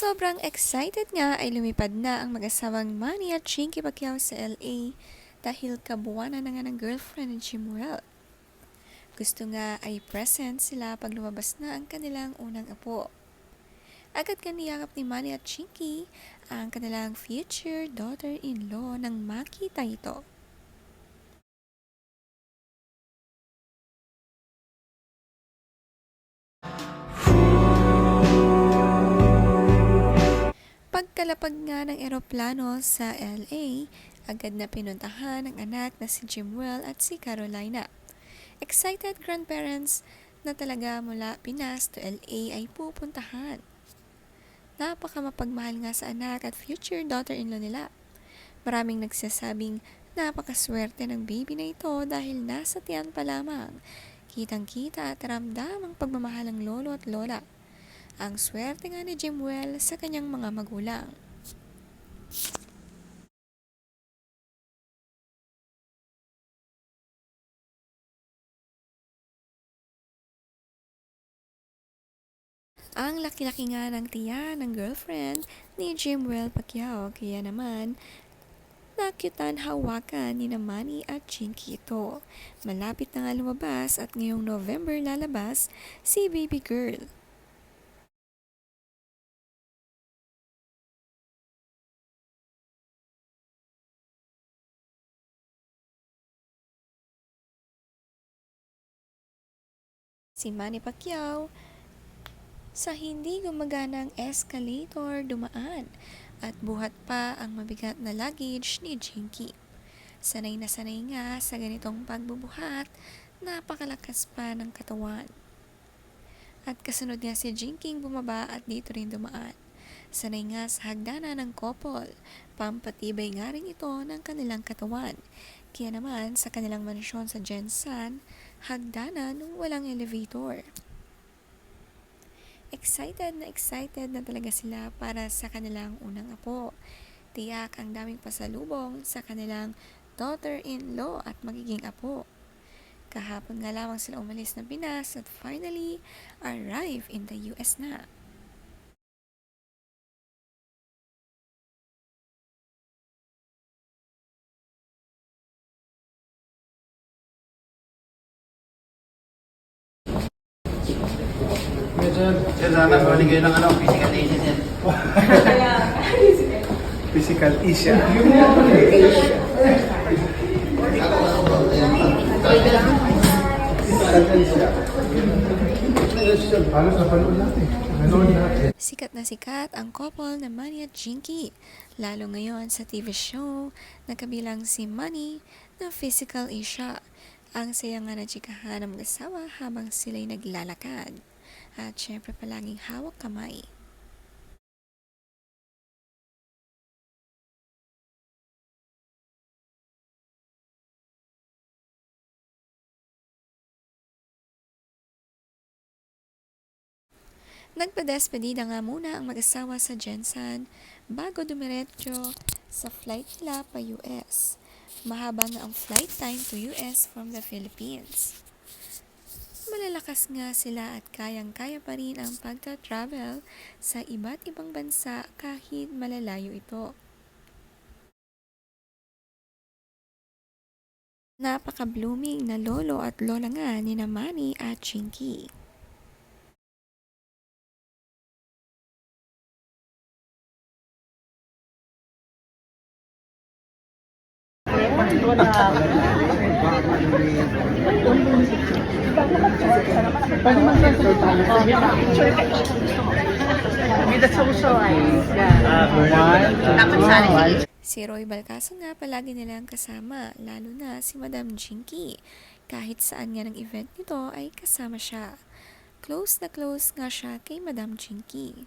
Sobrang excited nga ay lumipad na ang mag-asawang Manny at Chinky Pacquiao sa LA dahil kabuwanan na nga ng girlfriend ni Jimuel. Gusto nga ay present sila pag lumabas na ang kanilang unang apo. Agad ka niyakap ni Manny at Chinky ang kanilang future daughter-in-law nang makita ito. Pagkalapag nga ng eroplano sa LA, agad na pinuntahan ng anak na si Jimwell at si Carolina. Excited grandparents na talaga mula Pinas to LA ay pupuntahan. Napaka mapagmahal nga sa anak at future daughter-in-law nila. Maraming nagsasabing napakaswerte ng baby na ito dahil nasa tiyan pa lamang. Kitang-kita at ramdam ang pagmamahal ng lolo at lola. Ang swerte nga ni Jimwell sa kanyang mga magulang. Ang laki-laki nga ng tiyan ng girlfriend ni Jimwell Pacquiao kaya naman nakyutan hawakan ni Manny at Chinky ito. Malapit na nga lumabas at ngayong November lalabas si baby girl. Si Manny Pacquiao sa hindi gumaganang escalator dumaan at buhat pa ang mabigat na luggage ni Jinky. Sanay na sanay nga sa ganitong pagbubuhat, napakalakas pa ng katawan. At kasunod nga si Jinking bumaba at dito rin dumaan. Sanay nga sa hagdanan ng couple, pampatibay nga rin ito ng kanilang katawan. Kaya naman sa kanilang mansyon sa Jensan, hagdanan walang elevator. Excited na excited na talaga sila para sa kanilang unang apo. Tiyak ang daming pasalubong sa kanilang daughter-in-law at magiging apo. Kahapon nga lamang sila umalis ng Pinas at finally arrive in the US na. Medyo Sir, dapat balik kayo ng ano, physical agent yan. physical issue. Halos napanood natin. Sikat na sikat ang couple na Manny at Jinky. Lalo ngayon sa TV show na kabilang si Manny na physical Asia. Ang saya nga na chikahan ng mag-asawa habang sila'y naglalakad. At syempre palaging hawak kamay. Nagpadespedida nga muna ang mag-asawa sa Jensen bago dumiretso sa flight nila pa US. Mahaba nga ang flight time to US from the Philippines. Malalakas nga sila at kayang-kaya pa rin ang pagta-travel sa iba't ibang bansa kahit malalayo ito. Napaka-blooming na lolo at lola nga ni Manny at Chinky. Si Roy Balcaso nga palagi nilang kasama, lalo na si Madam Jinky. Kahit saan nga ng event nito ay kasama siya. Close na close nga siya kay Madam Jinky.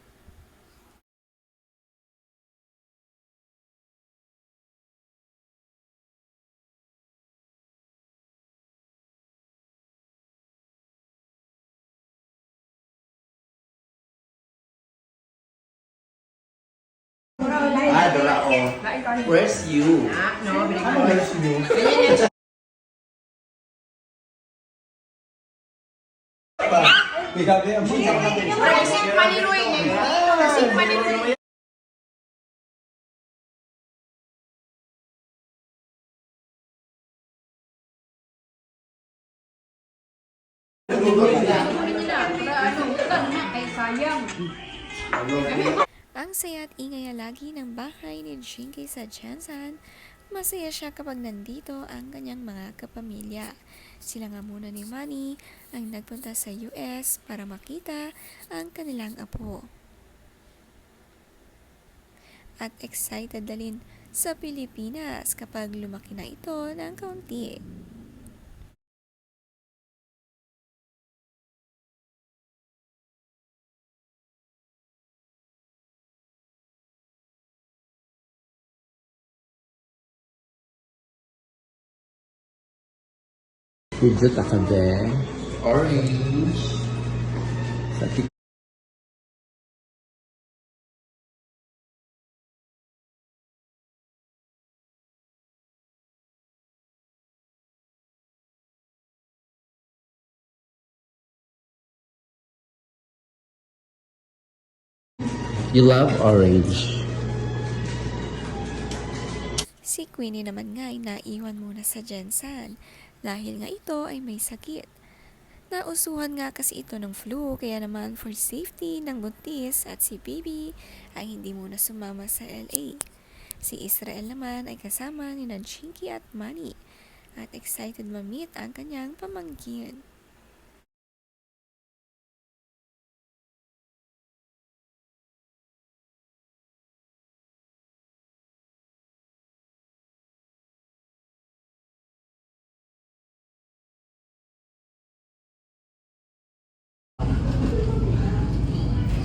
Ah, Dora, oh. Where's you? Ano where's you? Grabe ang Isip pa ni Roy eh. Ang saya at ingay lagi ng bahay ni Jinky sa Jensen. Masaya siya kapag nandito ang kanyang mga kapamilya. Sila nga muna ni Manny ang nagpunta sa US para makita ang kanilang apo. At excited dalin sa Pilipinas kapag lumaki na ito ng kaunti. Ako din. Orange. Sa You love orange. Si Queenie naman nga ay naiwan muna sa Jensen dahil nga ito ay may sakit. Nausuhan nga kasi ito ng flu kaya naman for safety ng buntis at si baby ay hindi muna sumama sa LA. Si Israel naman ay kasama ni Chinky at Manny at excited ma-meet ang kanyang pamangkin.